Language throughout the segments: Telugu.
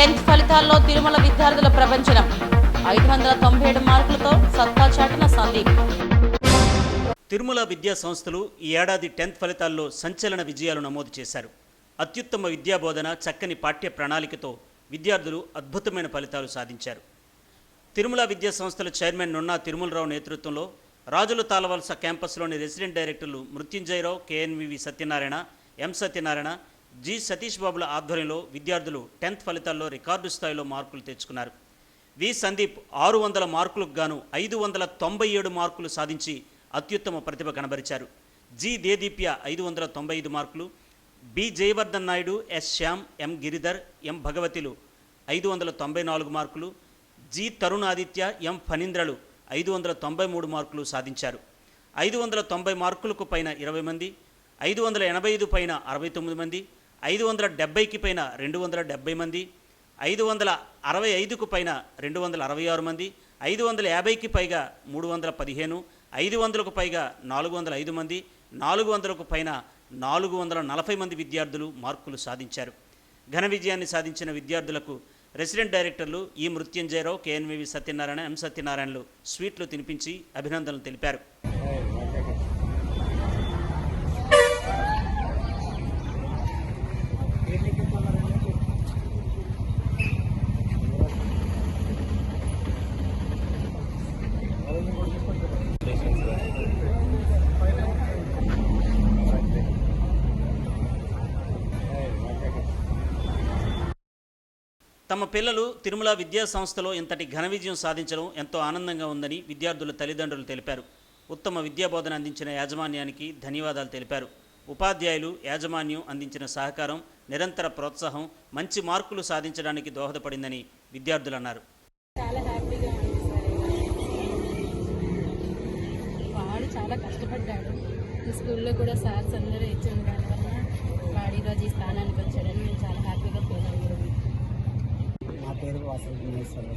టెన్త్ ఫలితాల్లో తిరుమల విద్యార్థుల ప్రపంచనం. ఐదు వందల తొంభై ఏడు మార్కులతో సత్తా చాటిన సందీప్. తిరుమల విద్యా సంస్థలు ఈ ఏడాది టెన్త్ ఫలితాల్లో సంచలన విజయాలు నమోదు చేశారు. అత్యుత్తమ విద్యాబోధన చక్కని పాఠ్య ప్రణాళికతో విద్యార్థులు అద్భుతమైన ఫలితాలు సాధించారు. తిరుమల విద్యా సంస్థల చైర్మన్ నున్నా తిరుమలరావు నేతృత్వంలో రాజుల తాళవలస క్యాంపస్లోని రెసిడెంట్ డైరెక్టర్లు Mrutyunjayarao KNVV Satyanarayana M Satyanarayana G Satish బాబుల ఆధ్వర్యంలో విద్యార్థులు టెన్త్ ఫలితాల్లో రికార్డు స్థాయిలో మార్కులు తెచ్చుకున్నారు. వి సందీప్ ఆరు వందల మార్కులకు గాను ఐదు వందల తొంభై ఏడు మార్కులు సాధించి అత్యుత్తమ ప్రతిభ కనబరిచారు. జి దేదీప్య ఐదు వందల తొంభై ఐదు మార్కులు B Jayavardhan Naidu S Shyam M Giridhar M భగవతిలు ఐదు వందల తొంభై నాలుగు మార్కులు జి తరుణ్ ఆదిత్య ఎం ఫణీంద్రలు ఐదు వందల తొంభై మూడు మార్కులు సాధించారు. ఐదు వందల తొంభై మార్కులకు పైన ఇరవై మంది ఐదు వందల ఎనభై ఐదు పైన అరవై తొమ్మిది మంది ఐదు వందల డెబ్బైకి పైన రెండు వందల డెబ్బై మంది ఐదు వందల అరవై ఐదుకు పైన రెండు వందల అరవై ఆరు మంది ఐదు వందల యాభైకి పైగా మూడు వందల పదిహేను ఐదు వందలకు పైగా నాలుగు వందల ఐదు మంది నాలుగు వందలకు పైన నాలుగు వందల నలభై మంది విద్యార్థులు మార్కులు సాధించారు. ఘన విజయాన్ని సాధించిన విద్యార్థులకు రెసిడెంట్ డైరెక్టర్లు ఈ మృత్యుంజయరావు కేఎన్వివి సత్యనారాయణ ఎం సత్యనారాయణలు స్వీట్లు తినిపించి అభినందనలు తెలిపారు. తమ పిల్లలు తిరుమల విద్యా సంస్థలో ఇంతటి ఘన విజయం సాధించడం ఎంతో ఆనందంగా ఉందని విద్యార్థుల తల్లిదండ్రులు తెలిపారు. ఉత్తమ విద్యాబోధన అందించిన యాజమాన్యానికి ధన్యవాదాలు తెలిపారు. ఉపాధ్యాయులు యాజమాన్యం అందించిన సహకారం నిరంతర ప్రోత్సాహం మంచి మార్కులు సాధించడానికి దోహదపడిందని విద్యార్థులు అన్నారు. చాలా హ్యాపీగా వాడు చాలా కష్టపడ్డాడు. ఈ స్కూల్లో కూడా సార్స్ అందరూ ఇచ్చిన దానివల్ల వాడు ఈరోజు ఈ స్థానానికి వచ్చాడని నేను చాలా హ్యాపీ పేరు వాసవి సార్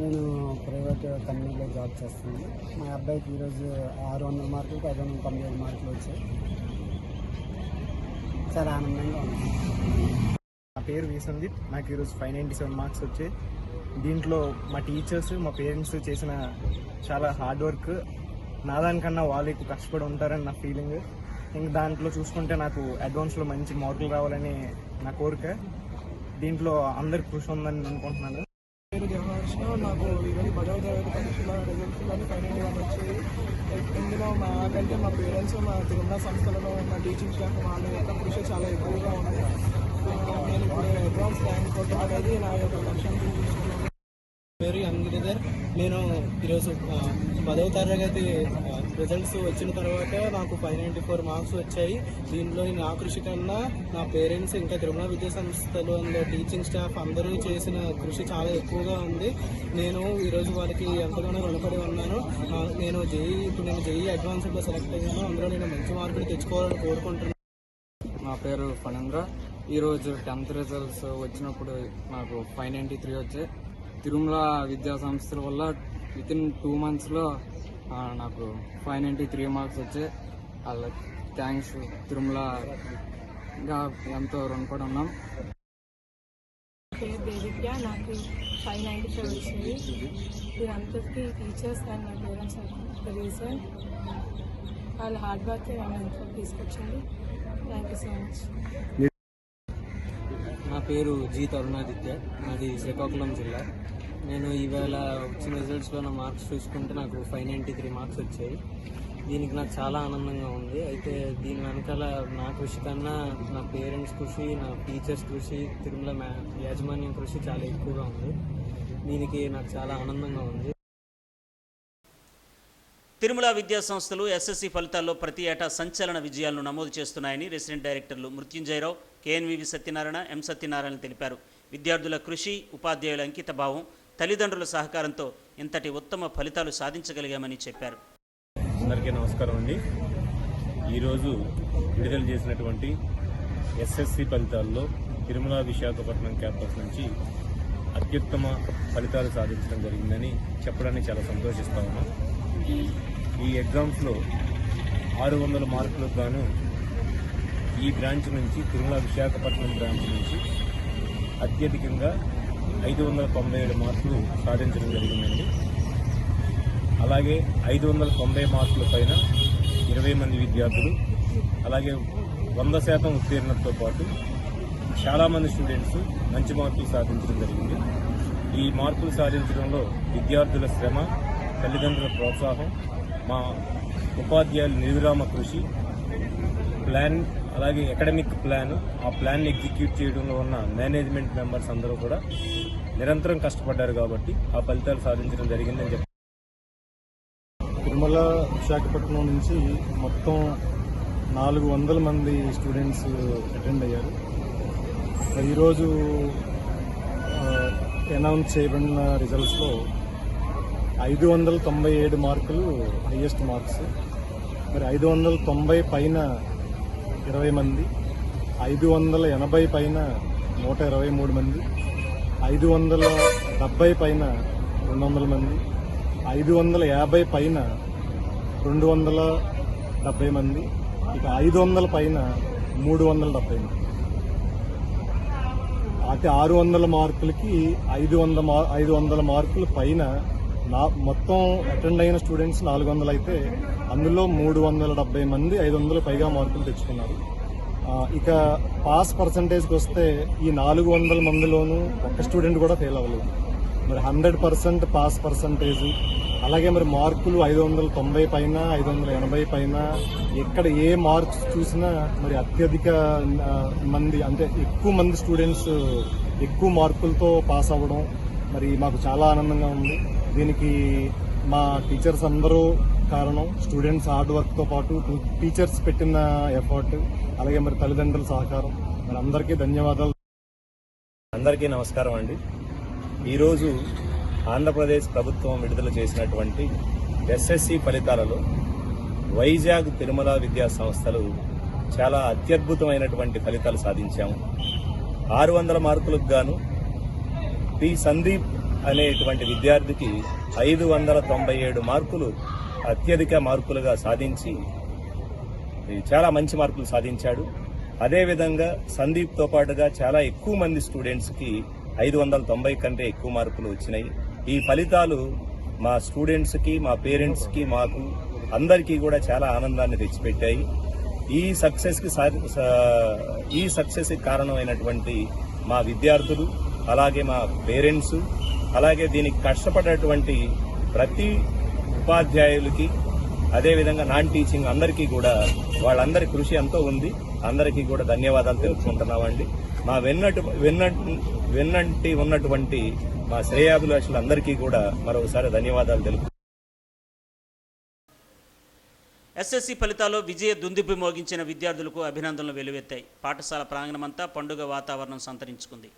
నేను ప్రైవేట్ కంపెనీలో జాబ్ చేస్తున్నాను మా అబ్బాయికి ఈరోజు ఆరు వందల మార్కులు ఐదు వందల తొంభై ఐదు మార్కులు వచ్చాయి. చాలా ఆనందంగా ఉంది. నా పేరు వి సందీప్. నాకు ఈరోజు ఫైవ్ నైంటీ సెవెన్ మార్క్స్ వచ్చాయి. దీంట్లో మా టీచర్స్ మా పేరెంట్స్ చేసిన చాలా హార్డ్ వర్క్. నా దానికన్నా వాళ్ళు ఎక్కువ కష్టపడి ఉంటారని నా ఫీలింగ్. ఇంక దాంట్లో చూసుకుంటే నాకు అడ్వాన్స్లో మంచి మార్కులు రావాలని నా కోరిక. దీంట్లో అందరి కృషి ఉందని నేను అనుకుంటున్నాను. పేరు దేవహర్ష నాకు ఈరోజు పదవ తరగతి పరీక్షల రిజల్ట్స్ కానీ ఫైనల్ వన్ వచ్చాయి. ఇందులో మాకంటే మా పేరెంట్స్ మా తిరుమల సంస్థలలో ఉన్న టీచింగ్ స్టాఫ్ వాళ్ళ యొక్క కృషి చాలా ఎక్కువగా ఉంది. నేను ఇప్పుడు అడ్వాన్స్ ర్యాంక్ అనేది నా యొక్క లక్ష్యం పేరు యంగిరిధర్ నేను ఈరోజు పదవ తరగతి రిజల్ట్స్ వచ్చిన తర్వాత నాకు ఫైవ్ నైంటీ ఫోర్ మార్క్స్ వచ్చాయి. దీనిలో నా కృషి కన్నా నా పేరెంట్స్ ఇంకా తిరుమల విద్యా సంస్థలు అందులో టీచింగ్ స్టాఫ్ అందరూ చేసిన కృషి చాలా ఎక్కువగా ఉంది. నేను ఈరోజు వాళ్ళకి ఎంతగానో రుణపడి ఉన్నాను. నేను జేఈ ఇప్పుడు నేను జేఈ అడ్వాన్స్డ్లో సెలెక్ట్ అయ్యాను. అందులో నేను మంచి మార్కులు తెచ్చుకోవాలని కోరుకుంటున్నాను నా పేరు ఫణేంద్ర ఈరోజు టెన్త్ రిజల్ట్స్ వచ్చినప్పుడు నాకు ఫైవ్ నైంటీ త్రీ వచ్చాయి. తిరుమల విద్యా సంస్థల వల్ల విత్ ఇన్ టూ మంత్స్లో నాకు ఫైవ్ నైంటీ త్రీ మార్క్స్ వచ్చాయి అలా థ్యాంక్స్ తిరుమల ఇంకా ఎంతో రుణపడి ఉన్నాం పేరు నాకు ఫైవ్ నైంటీ ఫైవ్ వచ్చింది. దీనంతటికీ టీచర్స్ అండ్ నా పేరెంట్స్ రీజన్ వాళ్ళ హార్డ్ వర్క్ ఎంతో తీసుకొచ్చింది. థ్యాంక్ యూ సో మచ్ నా పేరు జి తరుణాదిత్య. నాది శ్రీకాకుళం జిల్లా. నేను ఈవేళ వచ్చిన రిజల్ట్స్లో నా మార్క్స్ చూసుకుంటే నాకు ఫైవ్ నైంటీ త్రీ మార్క్స్ వచ్చాయి. దీనికి నాకు చాలా ఆనందంగా ఉంది. అయితే దీని వెనకాల నా కృషి కన్నా నా పేరెంట్స్ కృషి నా టీచర్స్ కృషి తిరుమల మ్యా యాజమాన్యం కృషి చాలా ఎక్కువగా ఉంది. దీనికి నాకు చాలా ఆనందంగా ఉంది. తిరుమల విద్యా సంస్థలు ఎస్ఎస్సి ఫలితాల్లో ప్రతి ఏటా సంచలన విజయాలను నమోదు చేస్తున్నాయని రెసిడెంట్ డైరెక్టర్లు మృత్యుంజయరావు కేఎన్వివి సత్యనారాయణ ఎం సత్యనారాయణ తెలిపారు. విద్యార్థుల కృషి ఉపాధ్యాయుల అంకితభావం తల్లిదండ్రుల సహకారంతో ఇంతటి ఉత్తమ ఫలితాలు సాధించగలిగామని చెప్పారు. అందరికీ నమస్కారం అండి. ఈరోజు విడుదల చేసినటువంటి ఎస్ఎస్సి ఫలితాల్లో తిరుమల విశాఖపట్నం క్యాంపస్ నుంచి అత్యుత్తమ ఫలితాలు సాధించడం జరిగిందని చెప్పడానికి చాలా సంతోషిస్తా ఉన్నాం. ఈ ఎగ్జామ్స్లో ఆరు వందల మార్కులకు గాను ఈ బ్రాంచ్ నుంచి తిరుమల విశాఖపట్నం బ్రాంచ్ నుంచి అత్యధికంగా ఐదు వందల తొంభై ఏడు మార్కులు సాధించడం జరిగిందండి. అలాగే ఐదు వందల తొంభై మార్కుల పైన ఇరవై మంది విద్యార్థులు అలాగే వంద శాతం ఉత్తీర్ణతతో పాటు చాలామంది స్టూడెంట్స్ మంచి మార్కులు సాధించడం జరిగింది. ఈ మార్కులు సాధించడంలో విద్యార్థుల శ్రమ తల్లిదండ్రుల ప్రోత్సాహం మా ఉపాధ్యాయుల నిర్విరామ కృషి ప్లాన్ అలాగే అకాడమిక్ ప్లాన్ ఆ ప్లాన్ ఎగ్జిక్యూట్ చేయడంలో ఉన్న మేనేజ్మెంట్ మెంబర్స్ అందరూ కూడా నిరంతరం కష్టపడ్డారు కాబట్టి ఆ ఫలితాలు సాధించడం జరిగిందని చెప్పి తిరుమల విశాఖపట్నం నుంచి మొత్తం నాలుగు వందల మంది స్టూడెంట్స్ అటెండ్ అయ్యారు. ఈరోజు అనౌన్స్ చేయబడిన రిజల్ట్స్లో ఐదు వందల తొంభై ఏడు మార్కులు హయ్యెస్ట్ మార్క్స్ మరి ఐదు వందల తొంభై పైన ఇరవై మంది ఐదు వందల ఎనభై పైన నూట ఇరవై మూడు మంది ఐదు వందల డెబ్బై పైన రెండు వందల మంది ఐదు వందల యాభై పైన రెండు వందల డెబ్బై మంది ఇక ఐదు వందల పైన మూడు వందల డెబ్బై మంది. అయితే ఆరు వందల మార్కులకి ఐదు వందల ఐదు వందల మార్కుల పైన నా మొత్తం అటెండ్ అయిన స్టూడెంట్స్ నాలుగు వందలు అయితే అందులో మూడు వందల డెబ్బై మంది ఐదు వందలు పైగా మార్కులు తెచ్చుకున్నారు. ఇక పాస్ పర్సంటేజ్కి వస్తే ఈ నాలుగు వందల మందిలోనూ ఒక్క స్టూడెంట్ కూడా ఫెయిల్ అవ్వలేదు. మరి హండ్రెడ్ పర్సెంట్ పాస్ పర్సంటేజ్ అలాగే మరి మార్కులు ఐదు వందల తొంభై పైన ఐదు వందల ఎనభై పైన ఎక్కడ ఏ మార్క్స్ చూసినా మరి అత్యధిక మంది అంటే ఎక్కువ మంది స్టూడెంట్స్ ఎక్కువ మార్కులతో పాస్ అవ్వడం మరి మాకు చాలా ఆనందంగా ఉంది. దీనికి మా టీచర్స్ అందరూ కారణం. స్టూడెంట్స్ హార్డ్ వర్క్తో పాటు టీచర్స్ పెట్టిన ఎఫర్ట్ అలాగే మరి తల్లిదండ్రుల సహకారం. మరి అందరికీ ధన్యవాదాలు. అందరికీ నమస్కారం అండి. ఈరోజు ఆంధ్రప్రదేశ్ ప్రభుత్వం విడుదల చేసినటువంటి ఎస్ఎస్సి ఫలితాలలో వైజాగ్ తిరుమల విద్యా సంస్థలు చాలా అత్యద్భుతమైనటువంటి ఫలితాలు సాధించాము. ఆరు వందల మార్కులకు గాను పి సందీప్ అనేటువంటి విద్యార్థికి ఐదు వందల తొంభై ఏడు మార్కులు అత్యధిక మార్కులుగా సాధించి చాలా మంచి మార్కులు సాధించాడు. అదేవిధంగా సందీప్తో పాటుగా చాలా ఎక్కువ మంది స్టూడెంట్స్కి ఐదు వందల తొంభై కంటే ఎక్కువ మార్కులు వచ్చినాయి. ఈ ఫలితాలు మా స్టూడెంట్స్కి మా పేరెంట్స్కి మాకు అందరికీ కూడా చాలా ఆనందాన్ని తెచ్చిపెట్టాయి. ఈ సక్సెస్కి ఈ సక్సెస్కి కారణమైనటువంటి మా విద్యార్థులు అలాగే మా పేరెంట్స్ అలాగే దీనికి కష్టపడేటువంటి ప్రతి ఉపాధ్యాయులకి అదేవిధంగా నాన్ టీచింగ్ అందరికీ కూడా వాళ్ళందరి కృషి ఎంతో ఉంది. అందరికీ కూడా ధన్యవాదాలు తెలుపుకుంటున్నామండి. మా వెన్నటు వెన్న వెన్నంటి ఉన్నటువంటి మా శ్రేయాభిలాషులందరికీ కూడా మరొకసారి ధన్యవాదాలు తెలుపు ఎస్ఎస్సి ఫలితాల్లో విజయ దుందుబి మోగించిన విద్యార్థులకు అభినందనలు వెలువెత్తాయి పాఠశాల ప్రాంగణమంతా పండుగ వాతావరణం సంతరించుకుంది.